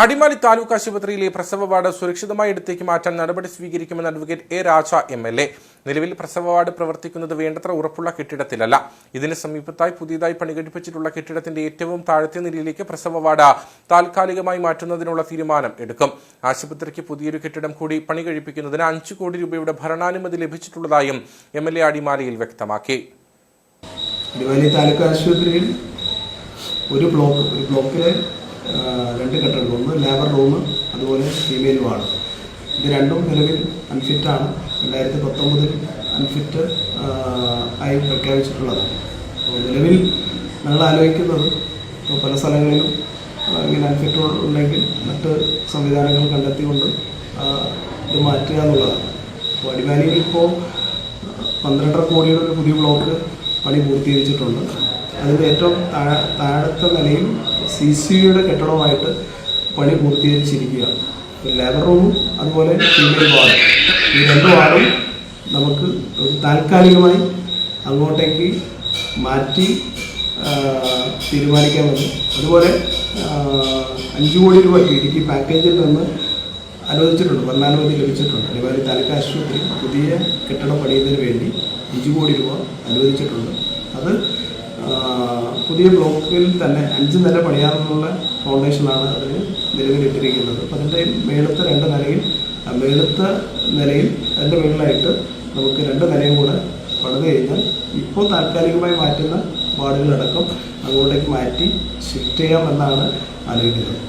അടിമാലി താലൂക്ക് ആശുപത്രിയിലെ പ്രസവ വാർഡ് സുരക്ഷിതമായി എടുത്തേക്ക് മാറ്റാൻ നടപടി സ്വീകരിക്കുമെന്ന് advocate A Raja M L A. നിലവിൽ പ്രസവ വാർഡ് പ്രവർത്തിക്കുന്നത് വേണ്ടത്ര ഉറപ്പുള്ള കെട്ടിടത്തിലല്ല. ഇതിന് സമീപത്തായി പുതിയതായി പണികഴിപ്പിച്ചിട്ടുള്ള കെട്ടിടത്തിന്റെ ഏറ്റവും താഴത്തെ നിലയിലേക്ക് പ്രസവ വാർഡ് താൽക്കാലികമായി മാറ്റുന്നതിനുള്ള തീരുമാനം എടുക്കും. ആശുപത്രിക്ക് പുതിയൊരു കെട്ടിടം കൂടി പണി കഴിപ്പിക്കുന്നതിന് അഞ്ചു കോടി രൂപയുടെ ഭരണാനുമതി ലഭിച്ചിട്ടുള്ളതായും എം എൽ എ അടിമാലിയിൽ വ്യക്തമാക്കി. ആശുപത്രിയിൽ ഒരു ബ്ലോക്ക് ഒരു ബ്ലോക്കിലെ രണ്ട് കെട്ടിടങ്ങൾ ഒന്ന് ലേബർ റൂം അതുപോലെ ഫീമെയിൽ വാർഡ് ഇത് രണ്ടും നിലവിൽ അൺഫിറ്റാണ് രണ്ടായിരത്തി പത്തൊമ്പതിൽ അൺഫിറ്റ് ആയി പ്രഖ്യാപിച്ചിട്ടുള്ളതാണ്. അപ്പോൾ നിലവിൽ ഞങ്ങൾ ആലോചിക്കുന്നത് ഇപ്പോൾ പല സ്ഥലങ്ങളിലും ഇങ്ങനെ അൺഫിറ്റ് ഉണ്ടെങ്കിൽ മറ്റ് സംവിധാനങ്ങൾ കണ്ടെത്തിക്കൊണ്ട് ഇത് മാറ്റുക എന്നുള്ളതാണ്. അപ്പോൾ അടിമാലിയിൽ ഇപ്പോൾ പന്ത്രണ്ടര കോടിയുടെ ഒരു പുതിയ ബ്ലോക്ക് പണി പൂർത്തീകരിച്ചിട്ടുണ്ട്. അതിന്റെ ഏറ്റവും താഴെ താഴത്തെ നിലയിൽ സി സി യുടെ കെട്ടിടവുമായിട്ട് പണി പൂർത്തീകരിച്ചിരിക്കുകയാണ്. ലെവർ റൂമും അതുപോലെ ഫീമെയിൽ വാർഡും ഈ രണ്ട് വാർഡും നമുക്ക് താൽക്കാലികമായി അങ്ങോട്ടേക്ക് മാറ്റി തീരുമാനിക്കാൻ പറ്റും. അതുപോലെ അഞ്ച് കോടി രൂപ ഇടുക്കി പാക്കേജിൽ നിന്ന് അനുവദിച്ചിട്ടുണ്ട്. ഭരണാനുമതി ലഭിച്ചിട്ടുണ്ട്. അതുപോലെ താലൂക്ക് ആശുപത്രി പുതിയ കെട്ടിടം പണിയുന്നതിന് വേണ്ടി അഞ്ച് കോടി രൂപ അനുവദിച്ചിട്ടുണ്ട്. അത് പുതിയ ബ്ലോക്കിൽ തന്നെ അഞ്ച് നില പണിയാനുള്ള ഫൗണ്ടേഷനാണ് അതിന് നിലവിലിട്ടിരിക്കുന്നത്. അപ്പം അതിന്റെ മേളത്തെ രണ്ട് നിലയിൽ മേളത്തെ നിലയിൽ അതിന്റെ മുകളിലായിട്ട് നമുക്ക് രണ്ട് നിലയും കൂടെ പണിത് കഴിഞ്ഞാൽ ഇപ്പോൾ താൽക്കാലികമായി മാറ്റുന്ന വാർഡുകളടക്കം അങ്ങോട്ടേക്ക് മാറ്റി ഷിഫ്റ്റ് ചെയ്യാമെന്നാണ് ആലോചിക്കുന്നത്.